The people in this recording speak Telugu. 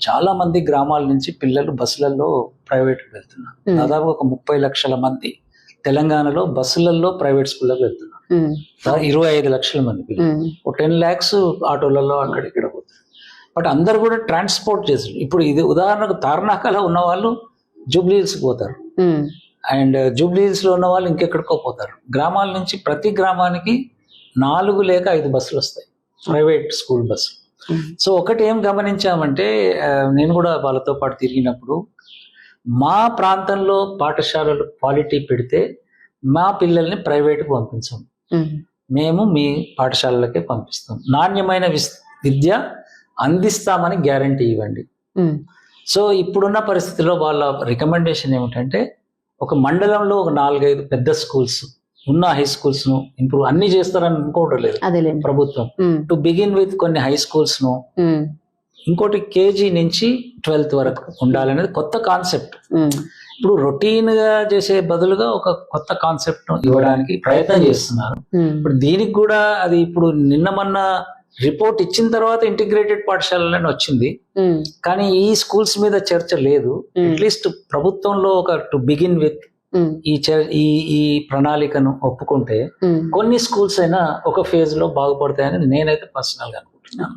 చాలా మంది గ్రామాల నుంచి పిల్లలు బస్సులలో ప్రైవేట్ వెళ్తున్నారు. దాదాపు ఒక ముప్పై లక్షల మంది తెలంగాణలో బస్సులలో ప్రైవేట్ స్కూళ్ళకి వెళ్తున్నారు. ఇరవై ఐదు లక్షల మంది పిల్లలు. ఒక టెన్ ల్యాక్స్ ఆటోలలో అక్కడ ఇక్కడ పోతారు. బట్ అందరు కూడా ట్రాన్స్పోర్ట్ చేస్తారు ఇప్పుడు ఇది ఉదాహరణకు తార్నాకలో ఉన్న వాళ్ళు జూబ్లీ హిల్స్కి పోతారు. అండ్ జూబ్లీ హిల్స్లో ఉన్న వాళ్ళు ఇంకెక్కడికో పోతారు. గ్రామాల నుంచి ప్రతి గ్రామానికి నాలుగు లేక ఐదు బస్సులు వస్తాయి. Private school bus um, so ఒకటి ఏం గమనించామంటే నేను కూడా వాళ్ళతో పాటు తిరిగినప్పుడు మా ప్రాంతంలో పాఠశాలలు క్వాలిటీ పెడితే మా పిల్లల్ని ప్రైవేట్కి పంపించాం. మేము. మీ పాఠశాలలకే పంపిస్తాం. నాణ్యమైన విద్య అందిస్తామని గ్యారంటీ ఇవ్వండి. సో ఇప్పుడున్న పరిస్థితిలో వాళ్ళ రికమెండేషన్ ఏమిటంటే ఒక మండలంలో ఒక నాలుగైదు పెద్ద స్కూల్స్ ఉన్న హై స్కూల్స్ను ఇంప్రూవ్ అన్ని చేస్తారని అనుకోవడం లేదు. ప్రభుత్వం. టు బిగిన్ విత్ కొన్ని హై స్కూల్స్ను ఇంకోటి కేజీ నుంచి ట్వెల్త్ వరకు ఉండాలనేది కొత్త కాన్సెప్ట్ ఇప్పుడు రొటీన్గా చేసే బదులుగా ఒక కొత్త కాన్సెప్ట్ను ఇవ్వడానికి ప్రయత్నం చేస్తున్నారు. ఇప్పుడు దీనికి కూడా అది ఇప్పుడు నిన్న మొన్న రిపోర్ట్ ఇచ్చిన తర్వాత ఇంటిగ్రేటెడ్ పాఠశాలలోనే వచ్చింది. కానీ ఈ స్కూల్స్ మీద చర్చ లేదు. అట్లీస్ట్ ప్రభుత్వంలో ఒక టు బిగిన్ విత్ ఈ ఈ ఈ ప్రణాళికను ఒప్పుకుంటే. కొన్ని స్కూల్స్ అయినా ఒక ఫేజ్లో బాగుపడతాయని నేనైతే పర్సనల్గా అనుకుంటున్నాను